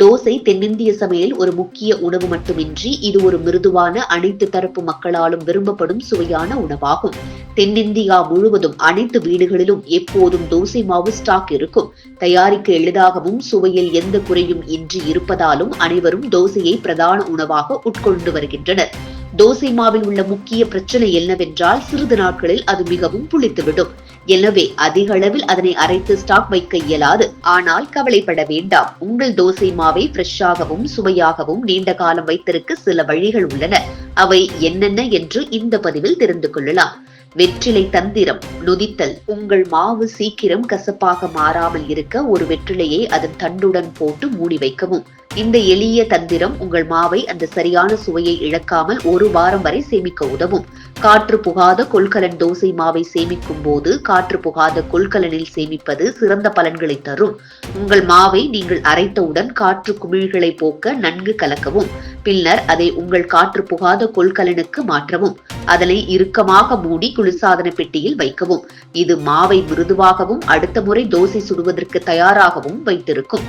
தோசை தென்னிந்திய சமையல் ஒரு முக்கிய உணவு மட்டுமின்றி இது ஒரு மிருதுவான அனைத்து தரப்பு மக்களாலும் விரும்பப்படும் சுவையான உணவாகும். தென்னிந்தியா முழுவதும் அனைத்து வீடுகளிலும் எப்போதும் தோசை மாவு ஸ்டாக் இருக்கும். தயாரிக்க எளிதாகவும் சுவையில் எந்த குறையும் இன்றி இருப்பதாலும் அனைவரும் தோசையை பிரதான உணவாக உட்கொண்டு வருகின்றனர். தோசை மாவில் உள்ள முக்கிய பிரச்சனை என்னவென்றால் சிறிது நாட்களில் அது மிகவும் புளித்துவிடும். எனவே அதிக அளவில் அதனை அரைத்து ஸ்டாக் வைக்க இயலாது. ஆனால் கவலைப்பட வேண்டாம். உங்கள் தோசை மாவை ஃப்ரெஷ்ஷாகவும் சுவையாகவும் நீண்ட காலம் வைத்திருக்க சில வழிகள் உள்ளன. அவை என்னென்ன என்று இந்த பதிவில் தெரிந்து கொள்ளலாம். வெற்றிலை தந்திரம் நொதித்தல் உங்கள் மாவு சீக்கிரம் கசப்பாக மாறாமல் இருக்க ஒரு வெற்றிலையை அதன் தண்டுடன் போட்டு மூடி வைக்கவும். இந்த எளிய தந்திரம் உங்கள் மாவை அந்த சரியான சுவையை இழக்காமல் ஒரு வாரம் வரை சேமிக்க உதவும். காற்று புகாத கொள்கலன் தோசை மாவை சேமிக்கும் போது காற்று புகாத கொள்கலனில் சேமிப்பது சிறந்த பலன்களை தரும். உங்கள் மாவை நீங்கள் அரைத்தவுடன் காற்று குமிழ்களை போக்க நன்கு கலக்கவும். பின்னர் அதை உங்கள் காற்று புகாத கொள்கலனுக்கு மாற்றவும். அதனை இறுக்கமாக மூடி குளிர்சாதன பெட்டியில் வைக்கவும். இது மாவை மிருதுவாகவும் அடுத்த முறை தோசை சுடுவதற்கு தயாராகவும் வைத்திருக்கும்.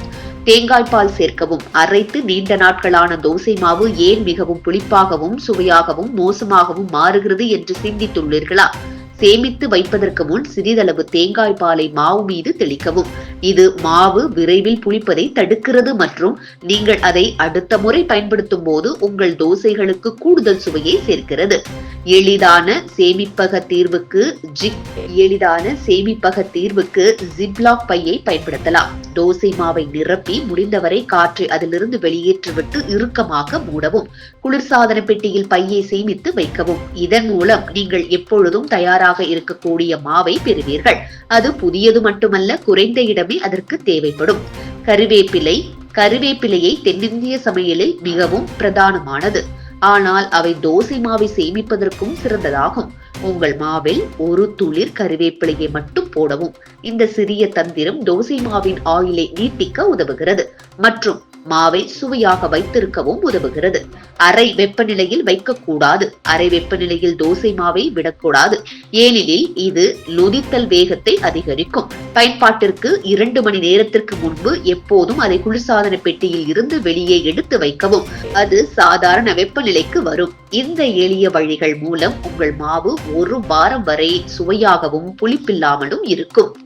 தேங்காய் பால் சேர்க்கவும் அரைத்து நீண்ட நாட்களான தோசை மாவு ஏன் மிகவும் புளிப்பாகவும் சுவையாகவும் மோசமாகவும் மாறுகிறது என்று சிந்தித்துள்ளீர்களா? சேமித்து வைப்பதற்கு முன் சிறிதளவு தேங்காய் பாலை மாவு மீது தெளிக்கவும். இது மாவு விரைவில் புளிப்பதை தடுக்கிறது மற்றும் நீங்கள் அதை அடுத்த முறை பயன்படுத்தும் போது உங்கள் தோசைகளுக்கு கூடுதல் சுவையை சேர்க்கிறது. எளிதான சேமிப்பக தீர்வுக்கு ஜிப் எளிதான சேமிப்பக தீர்வுக்கு ஜிப்லாக் பையை பயன்படுத்தலாம். தோசை மாவை நிரப்பி முடிந்தவரை காற்றை அதிலிருந்து வெளியேற்றிவிட்டு இறுக்கமாக மூடவும் குளிர்சாதன பெட்டியில் பையை சேமித்து வைக்கவும். இதன் மூலம் நீங்கள் எப்பொழுதும் தயாராக இருக்கக்கூடிய மாவை பெறுவீர்கள். அது புதியது மட்டுமல்ல குறைந்த இடமே அதற்கு தேவைப்படும். கருவேப்பிலை கருவேப்பிலையை தென்னிந்திய சமையலில் மிகவும் பிரதானமானது. ஆனால் அவை தோசை மாவை சேமிப்பதற்கும் சிறந்ததாகும். உங்கள் மாவில் ஒரு துளிர் கருவேப்பிலையை மட்டும் போடவும். இந்த சிறிய தந்திரம் தோசை மாவின் ஆயிலை நீட்டிக்க உதவுகிறது. மற்றும் மாவை சுவையாக வைத்திருக்கவும் உதவுகிறது. அரை வெப்பநிலையில் வைக்கக்கூடாது. அரை வெப்பநிலையில் தோசை மாவை விடக்கூடாது. ஏனெனில் இது நொதித்தல் வேகத்தை அதிகரிக்கும். பயன்பாட்டிற்கு இரண்டு மணி நேரத்திற்கு முன்பு எப்போதும் அதை குளிர்சாதன பெட்டியில் இருந்து வெளியே எடுத்து வைக்கவும். அது சாதாரண வெப்பநிலைக்கு வரும். இந்த எளிய வழிகள் மூலம் உங்கள் மாவு ஒரு வாரம் வரை சுவையாகவும் புளிப்பில்லாமலும் இருக்கும்.